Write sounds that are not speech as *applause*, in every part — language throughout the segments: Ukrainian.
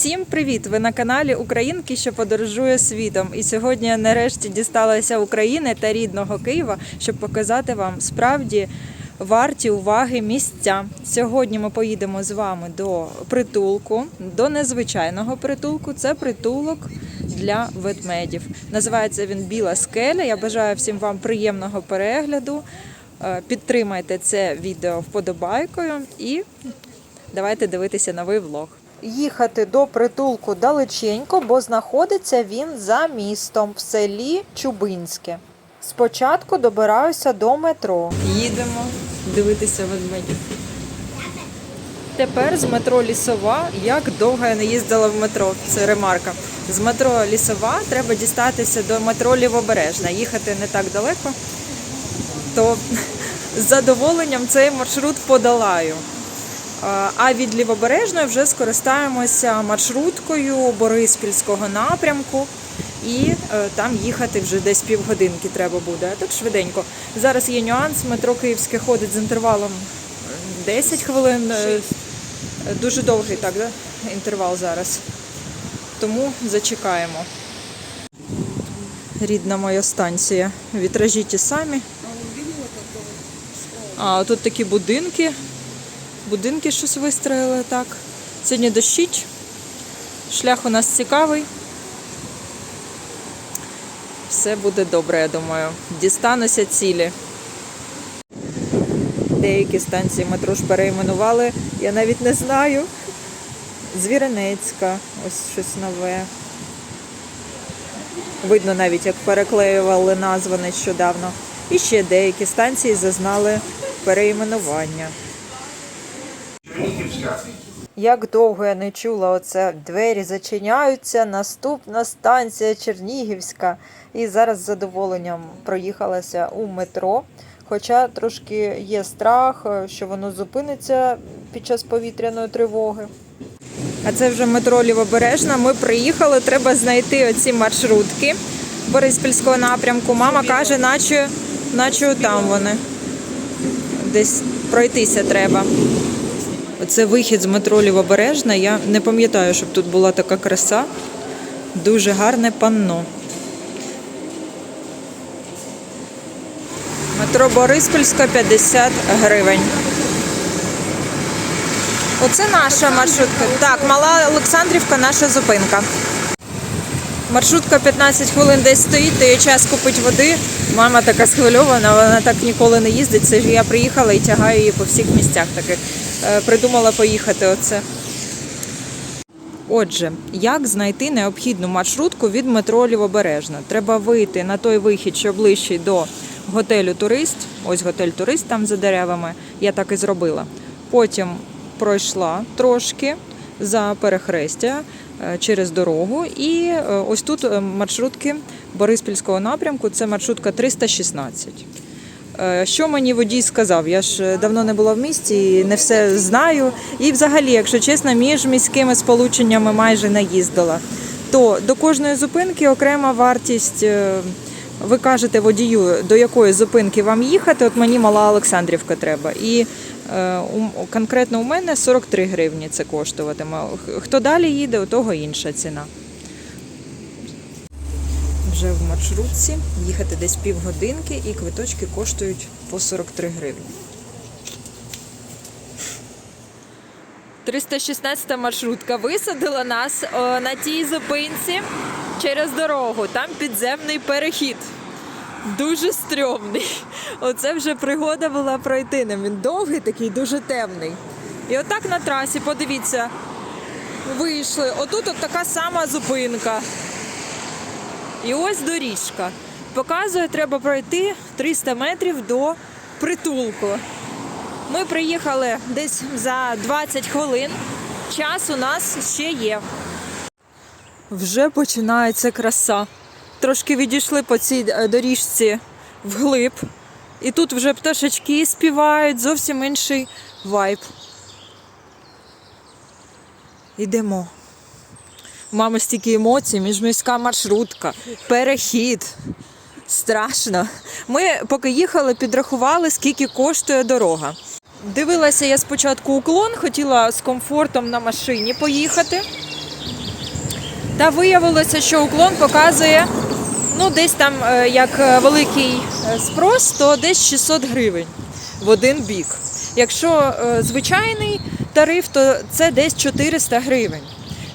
Всім привіт! Ви на каналі Українки, що подорожує світом. І сьогодні я нарешті дісталася України та рідного Києва, щоб показати вам справді варті уваги місця. Сьогодні ми поїдемо з вами до притулку, до незвичайного притулку. Це притулок для ведмедів. Називається він Біла скеля. Я бажаю всім вам приємного перегляду. Е, Підтримайте це відео вподобайкою і Давайте дивитися новий влог. Їхати до притулку далеченько, бо знаходиться він за містом в селі Чубинське. Спочатку добираюся до метро. Їдемо дивитися ведмедів. Тепер з метро Лісова, як довго я не їздила в метро, це ремарка. З метро Лісова треба дістатися до метро Лівобережна. Їхати не так далеко, то з задоволенням цей маршрут подолаю. А- від Лівобережної вже скористаємося маршруткою Бориспільського напрямку. І е, там їхати вже десь півгодинки треба буде. Тут швиденько. Зараз є нюанс. Метро Київське ходить з інтервалом е, 10 хвилин. Е, Дуже довгий так, да? інтервал зараз. Тому зачекаємо. Рідна моя станція. Вітражі ті самі. А тут такі будинки. Будинки щось вистроїли так. Сьогодні дощить. Шлях у нас цікавий. Все буде добре, я думаю. Дістануся цілі. Деякі станції метро ж перейменували, я навіть не знаю. Звіринецька, ось щось нове. Видно навіть, як переклеювали назви нещодавно. І ще деякі станції зазнали Як довго я не чула оце, двері зачиняються, наступна станція Чернігівська. І зараз з задоволенням проїхалася у метро. Хоча трошки є страх, е, що воно зупиниться під час повітряної тривоги. А це вже метро Лівобережна. Ми приїхали, треба знайти оці маршрутки Бориспільського напрямку. Мама каже, наче, наче там вони. Десь пройтися треба. Оце вихід з метро Лівобережна. Я не пам'ятаю, щоб тут була така краса. Дуже гарне панно. Метро Бориспільська 50 гривень. Оце наша маршрутка. Так, мала Олександрівка, наша зупинка. Маршрутка 15 хвилин десь стоїть, то є час купити води. Мама така схвильована, вона так ніколи не їздить. Це ж я приїхала і тягаю її по всіх місцях. Таких придумала поїхати оце. Отже, як знайти необхідну маршрутку від метро Лівобережна? Треба вийти на той вихід, що ближчий до готелю Турист. Ось готель Турист там за деревами. Я так і зробила. Потім пройшла трошки за перехрестя е, через дорогу. І е, ось тут е, маршрутки Бориспільського напрямку. Це маршрутка 316. Е, Що мені водій сказав? Я ж е, давно не була в місті і не все знаю. І взагалі, якщо чесно, між міськими сполученнями майже не їздила. То до кожної зупинки окрема вартість. е, Ви кажете водію, до якої зупинки вам їхати. От мені мала Олександрівка треба. І е, конкретно у мене 43 гривні це коштуватиме. Хто далі їде, у того інша ціна. Вже в маршрутці їхати десь півгодинки і квиточки коштують по 43 гривні. 316 маршрутка висадила нас о, на тій зупинці через дорогу. Там підземний перехід. Дуже стрьомний. Оце вже пригода була пройти ним. Він довгий такий, дуже темний. І отак на трасі, подивіться, вийшли. Отут от така сама зупинка. І ось доріжка. Показує, треба пройти 300 метрів до притулку. Ми приїхали десь за 20 хвилин. Час у нас ще є. Вже починається краса. Трошки відійшли по цій е, доріжці вглиб. І тут вже пташечки співають, зовсім інший вайб. Йдемо. Мами стільки емоцій, міжміська маршрутка, перехід. Страшно. Ми поки їхали, підрахували, скільки коштує дорога. Дивилася я спочатку уклон, хотіла з комфортом на машині поїхати. Та виявилося, що уклон показує ну, десь там е, як е, великий е, спрос, то десь 600 гривень в один бік. Якщо звичайний тариф, то це десь 400 гривень.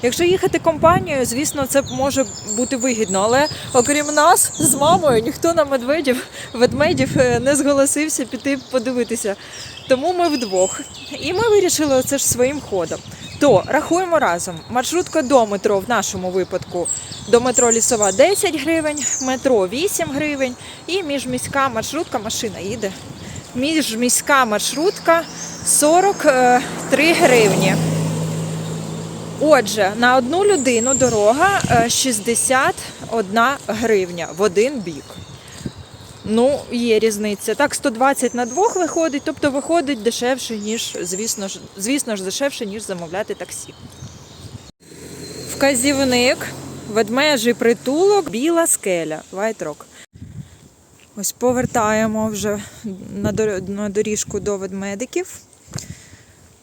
Якщо їхати компанією, звісно, це може бути вигідно, але окрім нас з мамою ніхто на медведів, ведмедів е, не зголосився піти подивитися. Тому ми вдвох. І ми вирішили це ж своїм ходом. То рахуємо разом. Маршрутка до метро в нашому випадку до метро Лісова 10 гривень, метро 8 гривень і міжміська маршрутка, машина їде. Міжміська маршрутка 43 гривні. Отже, на одну людину дорога е, 61 гривня в один бік. Ну, є різниця. Так, 120 на двох виходить, тобто виходить дешевше, ніж, звісно ж, звісно ж, дешевше, ніж замовляти таксі. Вказівник, ведмежий притулок, біла скеля, Вайтрок. Ось повертаємо вже на доріжку до ведмедиків.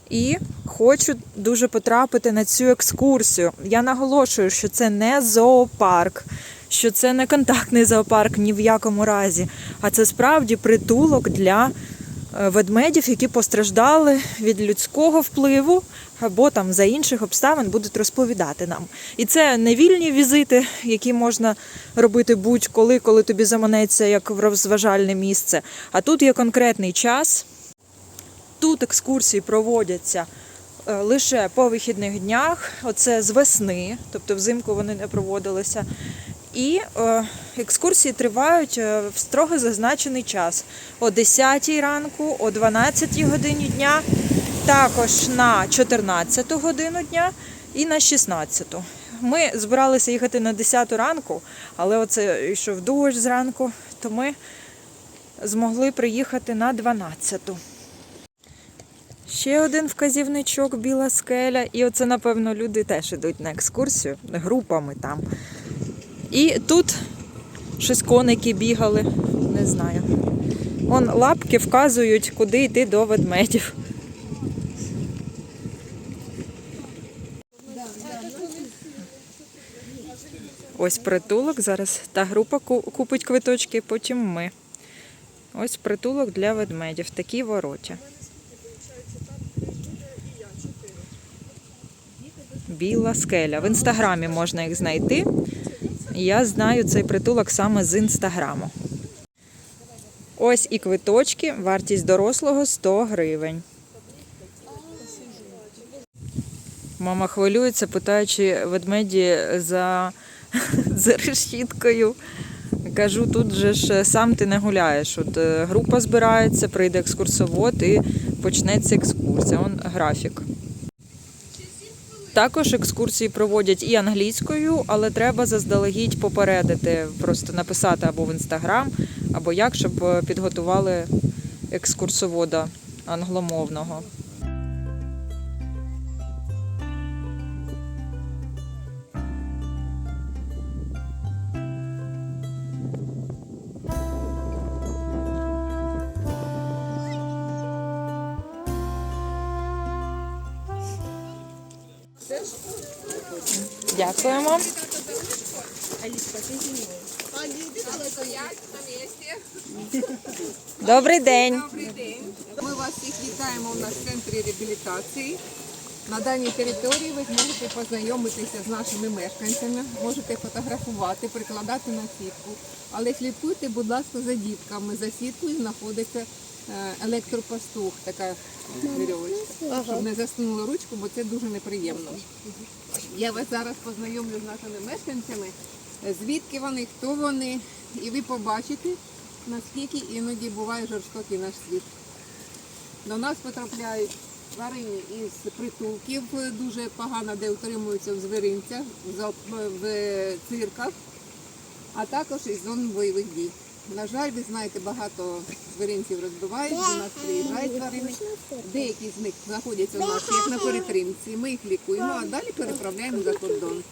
І хочу дуже потрапити на цю екскурсію. Я наголошую, що це не зоопарк, що це не контактний зоопарк ні в якому разі, а це справді притулок для е, ведмедів, які постраждали від людського впливу або там за інших обставин будуть розповідати нам. І це не вільні візити, які можна робити будь-коли, коли тобі заманеться як в розважальне місце. А тут є конкретний час. Тут екскурсії проводяться е, лише по вихідних днях, оце з весни, тобто взимку вони не проводилися. І е, екскурсії тривають е, в строго зазначений час о 10 ранку, о 12 годині дня, також на 14 годину дня і на 16. Ми збиралися їхати на 10 ранку, але оце йшов дощ зранку, то ми змогли приїхати на 12. Ще один вказівничок біла скеля. І оце, напевно, люди теж йдуть на екскурсію групами там. І тут щось коники бігали, не знаю. Вон лапки вказують, куди йти до ведмедів. Ось притулок. Зараз та група купить квиточки, потім ми. Ось притулок для ведмедів. Такі вороття. Біла скеля. В інстаграмі можна їх знайти. Я знаю цей притулок саме з інстаграму. Ось і квиточки, вартість дорослого 100 гривень. Мама хвилюється, питаючи ведмеді за, *laughs* за решіткою. Кажу, тут же ж сам ти не гуляєш. От е, група збирається, прийде екскурсовод і почнеться екскурсія. Он графік. Також екскурсії проводять і англійською, але треба заздалегідь попередити, просто написати або в інстаграм, або як, щоб е, підготували екскурсовода англомовного. Дякуємо. Добрий день. Ми вас всіх вітаємо у нас в центрі реабілітації. На даній території ви зможете познайомитися з нашими мешканцями, можете фотографувати, прикладати на сітку. Але слідкуйте, будь ласка, за дітками. За сіткою знаходиться електропастух, така вірьовочка, щоб не засунули ручку, бо це дуже неприємно. Я вас зараз познайомлю з нашими мешканцями, е, звідки вони, хто вони, і ви побачите, наскільки іноді буває жорстокий наш світ. До нас потрапляють тварини із притулків, е, дуже погано, де утримуються в звіринцях, в цирках, а також із зон бойових дій. На жаль, ви знаєте, багато звіринців розбивають, до нас приїжджають тварини. Деякі з них знаходяться у нас як на перетримці. Ми їх лікуємо, а далі переправляємо за кордон.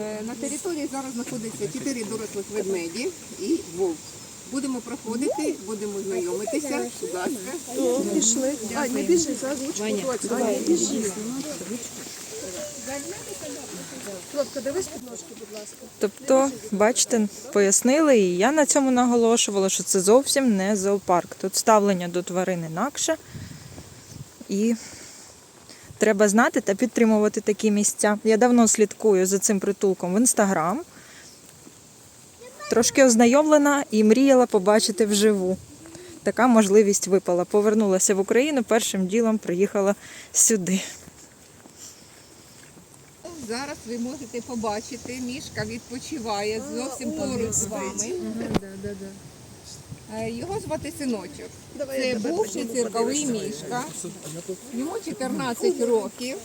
Е, На території зараз знаходиться чотири дорослих ведмеді і вовк. Будемо проходити, будемо знайомитися. Будь ласка. Пішли. А, не біжи, за ручку. Хлопка, дивись підножки, будь ласка. Тобто, бачите, пояснили, і я на цьому наголошувала, що це зовсім не зоопарк. Тут ставлення до тварин інакше. І треба знати та підтримувати такі місця. Я давно слідкую за цим притулком в інстаграм. Трошки ознайомлена і мріяла побачити вживу. Така можливість випала. Повернулася в Україну, першим ділом приїхала сюди. Зараз ви можете побачити, мішка відпочиває зовсім поруч з вами. Е, Його звати синочок. Це бувший цирковий мішка. Йому 14 років.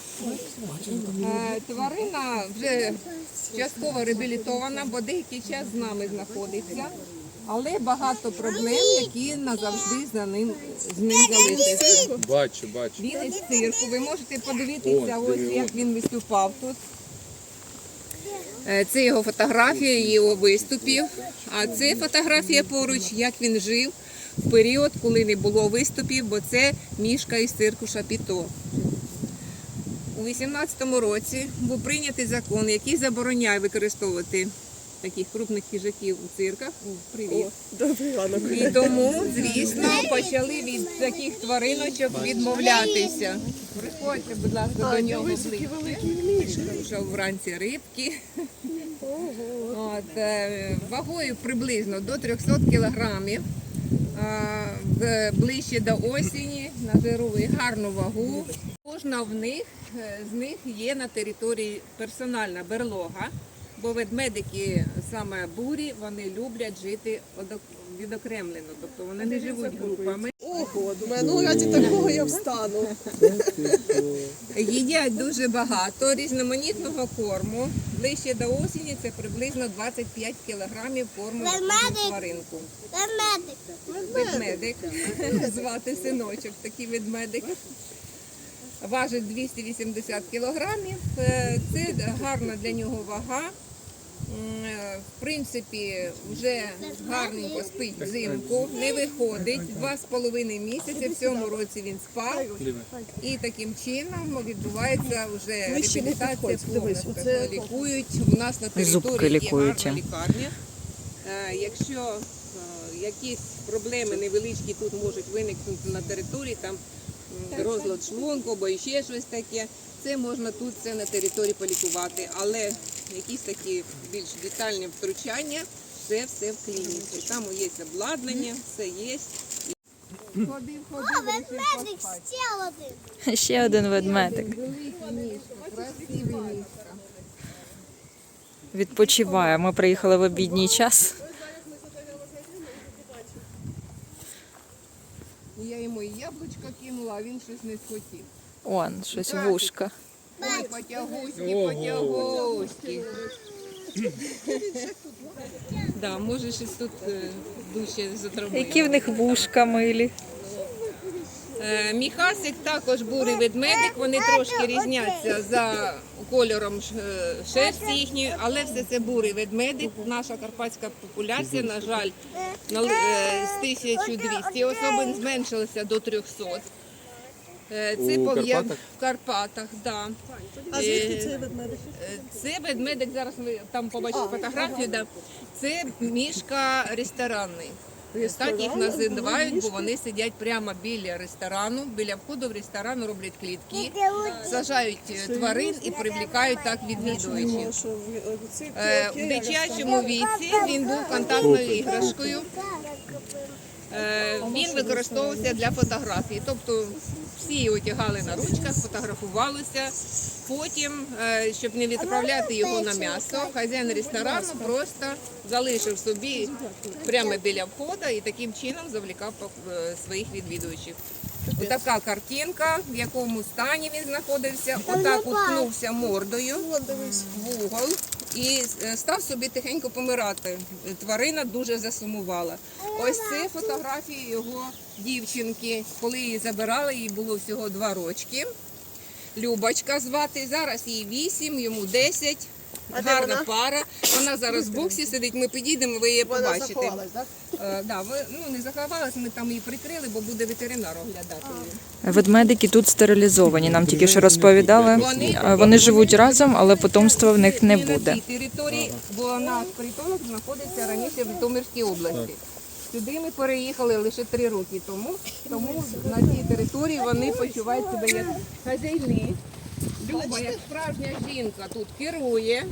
Е, Тварина вже частково реабілітована, бо деякий час з нами знаходиться. Але багато проблем, які назавжди за ним з ним. Бачу, бачу. Він із цирку. Ви можете подивитися, О, ось диви, як він виступав тут. Е, Це його фотографія його виступів. А це фотографія поруч, як він жив в період, коли не було виступів, бо це мішка із цирку Шапіто. У 18-му році був прийнятий закон, який забороняє використовувати таких крупних хижаків у цирках. О, Привіт. Добрий ранок. І тому, звісно, почали від таких твариночок відмовлятися. Приходьте, будь ласка, до нього ближче. Кушав вранці рибки. От, е, вагою приблизно до 300 кілограмів. Ближче до осені нажирує гарну вагу. Кожна в них е, з них є на території персональна берлога, бо ведмедики саме бурі вони люблять жити відокремлено, тобто вони не живуть групами. Ого, думаю, ну раді такого я встану. Їдять дуже багато різноманітного корму. Ближче до осені це приблизно 25 кілограмів корму на тваринку. Ведмедик. Ведмедик, *laughs* звати синочок, такий ведмедик. Важить 280 кілограмів. Е, Це гарна для нього вага. Е, В принципі, вже гарненько спить взимку, не виходить. Два з половиною місяці в цьому році він спав. І таким чином відбувається вже реабілітація повністю. Лікують у нас на території є гарна лікарня. Е, Якщо якісь проблеми невеличкі тут можуть виникнути на території, там розлад шлунку або ще щось таке, це можна тут це на території полікувати. Але якісь такі більш детальні втручання, це все в клініці. Там є обладнання, все є. Ходив, ходив, вирішив Ведмедик ще один. Ще один ведмедик. Відпочиває. Ми приїхали в обідній час. Я йому і яблучко кинула, а він щось не схотів. Он, щось вушка. Ой, потягуськи, потягуськи. Да, може щось тут е, дужче. Які в них вушка милі. Е, Міхасик також бурий ведмедик, вони трошки різняться за кольором е, шерсті їхньої, але все це бурий ведмедик. Наша карпатська популяція, на жаль, е, з 1200 особин зменшилася до 300. Е, Це У пов'я- Карпатах? в Карпатах, да. А звідки цей ведмедик? Це ведмедик, зараз ви там побачите фотографію. Да. Це мішка ресторанний. Так їх називають, бо вони сидять прямо біля ресторану. Біля входу в ресторан роблять клітки, саджають е, тварин і привлікають так відвідувачів. В- е, дитячому віці він був контактною іграшкою. Е, Він використовувався для фотографії. Тобто всі його тягали на ручках, фотографувалися. Потім, е, щоб не відправляти його на м'ясо, хазяїн ресторану просто залишив собі прямо біля входу і таким чином завлікав е, своїх відвідувачів. Отака картинка, в якому стані він знаходився, отак уткнувся мордою в угол і е, став собі тихенько помирати. Тварина дуже засумувала. Ось це фотографії його дівчинки. Коли її забирали, їй було всього два рочки. Любочка звати. Зараз їй вісім, йому десять. А де Гарна вона? пара. Вона зараз в боксі сидить. Ми підійдемо, ви її Вона побачите. заховалась, так? Е, да, ви ну не заховалися, ми там її прикрили, бо буде ветеринар оглядати її. Ведмедики тут стерилізовані. Нам тільки що розповідали. Е, Вони живуть разом, але потомства в них не на буде. цій території, бо наш притулок знаходиться раніше в Житомирській області. Сюди ми переїхали лише три роки тому, тому на цій території вони почувають себе як хазяйни. Люба, як справжня жінка, тут керує.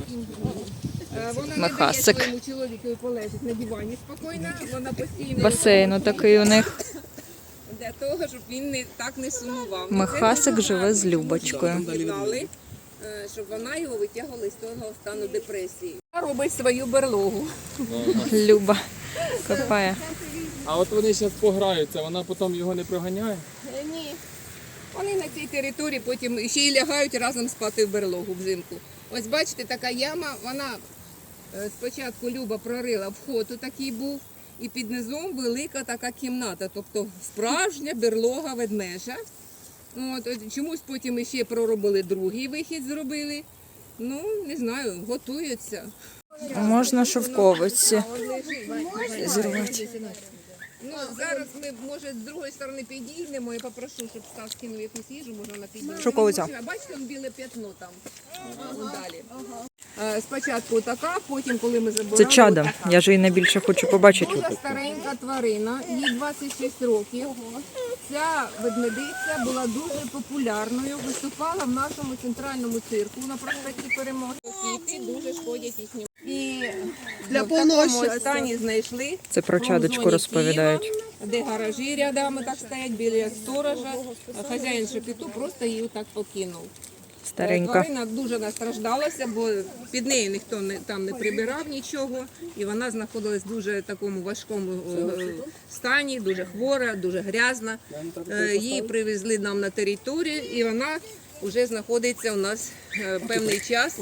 Е, Вона не дає Михасик. своєму чоловікові полежати на дивані спокійно, вона постійно Басейн отакий у них. для того, щоб він не так не сумував. Михасик Це дуже живе з Любочкою. е, щоб вона його витягувала з того стану депресії. Вона робить свою берлогу. Люба копає. А от вони зараз пограються, вона потім його не проганяє. Е, Ні. Вони на цій території потім ще й лягають разом спати в берлогу взимку. Ось бачите, така яма, вона е, спочатку Люба прорила вход у такий був, і під низом велика така кімната, тобто справжня берлога ведмежа. От, чомусь потім ще проробили другий вихід, зробили. Ну, не знаю, готуються. Можна шовковиці зірвати. Ну, зараз ми, може, з другої сторони підійдемо і попрошу, щоб Стас скинув якусь їжу, може вона підійде. Шовковиця. Бачите, біле п'ятно там. Далі. Е, Спочатку така, потім, коли ми забирали, Це чада. отака. Я ж її найбільше хочу побачити. Дуже старенька тварина, їй 26 років. Ця ведмедиця була дуже популярною, виступала в нашому центральному цирку на проспекті Перемоги. Квіти дуже шкодять їхнім. І Для в повного стані знайшли Це про чадочку розповідають. Києва, де гаражі рядами так стоять біля сторожа. Хазяїн шепіту просто її так покинув. Старенька. Тварина дуже настраждалася, бо під нею ніхто не, там не прибирав нічого, і вона знаходилась в дуже такому важкому е, стані, дуже хвора, дуже грязна. Е, Її привезли нам на територію, і вона вже знаходиться у нас е, певний час.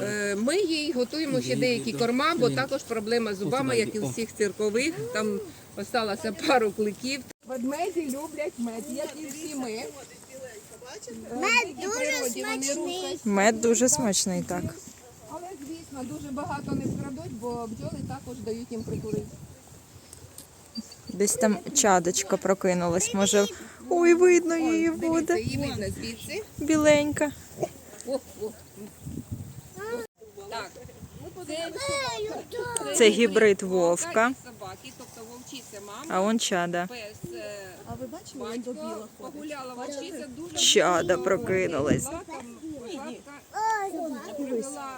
Е, Ми їй готуємо ще деякі корма, бо також проблема з зубами, як і у всіх циркових. Там осталося пару кликів. Ведмеді люблять мед, як і всі ми. Мед дуже смачний. Мед дуже смачний, так. Але, звісно, дуже багато не вкрадуть, бо бджоли також дають їм прикурити. Десь там чадочка прокинулась. Може, ой, видно її буде. її видно звідси. Біленька. О, о. Це, гібрид вовка, собаки, тобто вовчиця мама, а он чада. пес А ви бачили, як до біла погуляла вовчиця, дуже Чада прокинулась. була там кохатка, привела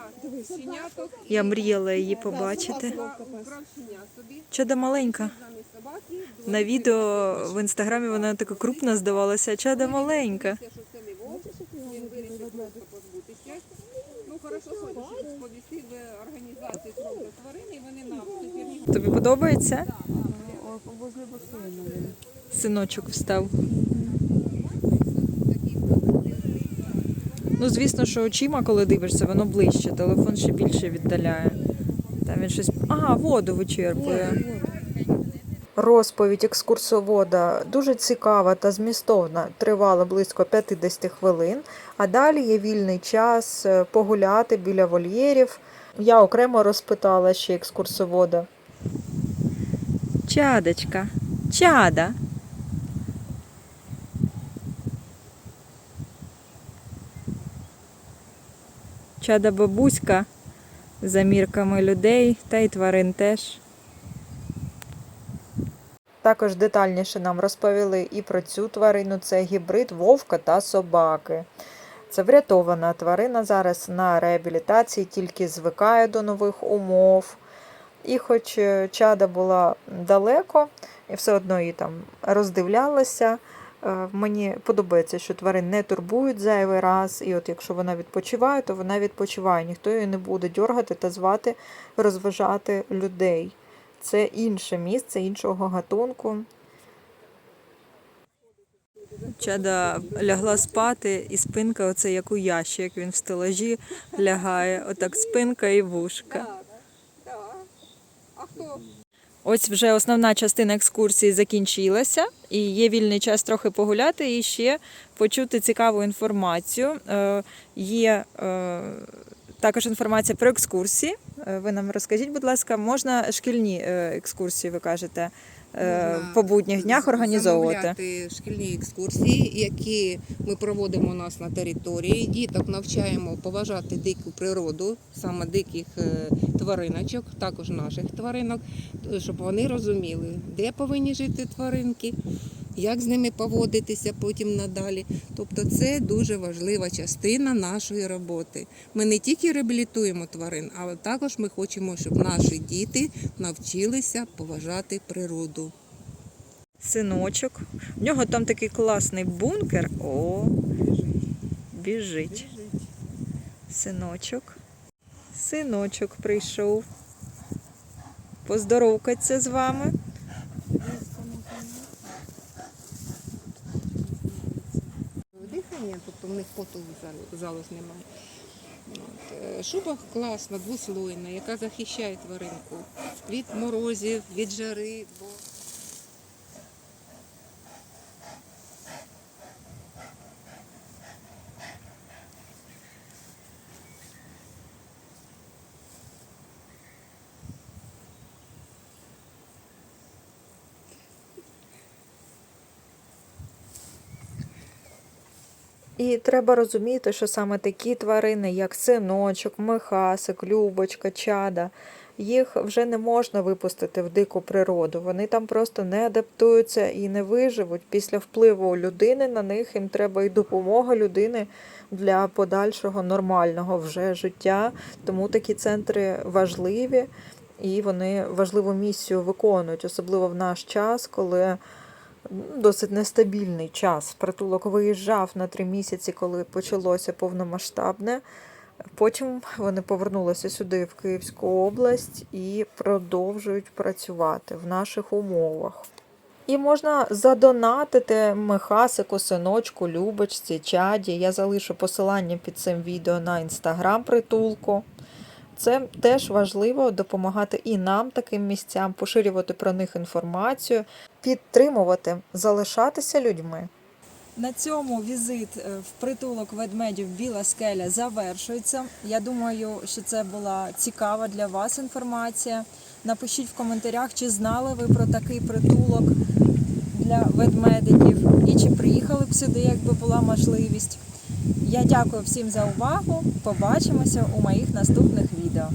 щеняток. Я мріяла її побачити. Украв щеня собі, Чада маленька. собаки, На відео в інстаграмі вона така крупна здавалася, а чада маленька. Це, що це не вовк, він вирішив просто позбутися. Хорошо, хочеш сповістив організації «Фронту тварини, і вони нам тепер Тобі подобається? Синочок встав. Ну, звісно, що очима, коли дивишся, воно ближче, телефон ще більше віддаляє. Там він щось. А, воду вичерпує. Розповідь екскурсовода дуже цікава та змістовна, тривала близько 50 хвилин. А далі є вільний час е, погуляти біля вольєрів. Я окремо розпитала ще екскурсовода. Чадочка, чада. Чада бабуська за мірками людей та й тварин теж. Також детальніше нам розповіли і про цю тварину. Це гібрид вовка та собаки. Це врятована тварина зараз на реабілітації, тільки звикає до нових умов. І хоч е, чада була далеко, і все одно її там роздивлялася. Е, Мені подобається, що тварин не турбують зайвий раз, і от якщо вона відпочиває, то вона відпочиває. Ніхто її не буде дьоргати та звати розважати людей. Це інше місце іншого гатунку. Чада лягла спати, і спинка, оце як у ящик, він в стелажі лягає, отак спинка і вушка. Ось вже основна частина екскурсії закінчилася, і є вільний час трохи погуляти і ще почути цікаву інформацію. Е, є е, Також інформація про екскурсії. Е, Ви нам розкажіть, будь ласка, можна шкільні е, екскурсії, ви кажете, е, Можна по будніх днях організовувати? шкільні екскурсії, які ми проводимо у нас на території. Діток навчаємо поважати дику природу, саме диких твариночок, також наших тваринок, щоб вони розуміли, де повинні жити тваринки. Як з ними поводитися потім надалі. Тобто це дуже важлива частина нашої роботи. Ми не тільки реабілітуємо тварин, але також ми хочемо, щоб наші діти навчилися поважати природу. Синочок. В нього там такий класний бункер. О, біжить. Синочок. Синочок прийшов. Поздоровкаться з вами. Дихання, тобто в них зал- залоз немає. От. е, Шуба класна, двослойна, яка захищає тваринку від морозів, від жари. Бо... І треба розуміти, що саме такі тварини, як синочок, михасик, любочка, чада, їх вже не можна випустити в дику природу. Вони там просто не адаптуються і не виживуть. Після впливу людини на них їм треба і допомога людини для подальшого нормального вже життя. Тому такі центри важливі і вони важливу місію виконують, особливо в наш час, коли досить нестабільний час. Притулок виїжджав на три місяці, коли почалося повномасштабне. Потім вони повернулися сюди, в Київську область, і продовжують працювати в наших умовах. І можна задонатити Михасику, синочку, Любочці, чаді. Я залишу посилання під цим відео на інстаграм притулку. Це теж важливо допомагати і нам, таким місцям, поширювати про них інформацію, підтримувати, залишатися людьми. На цьому візит е, в притулок ведмедів Біла скеля завершується. Я думаю, що це була цікава для вас інформація. Напишіть в коментарях, чи знали ви про такий притулок для ведмедиків і чи приїхали б сюди, якби була можливість. Я дякую всім за увагу. Побачимося у моїх наступних відео.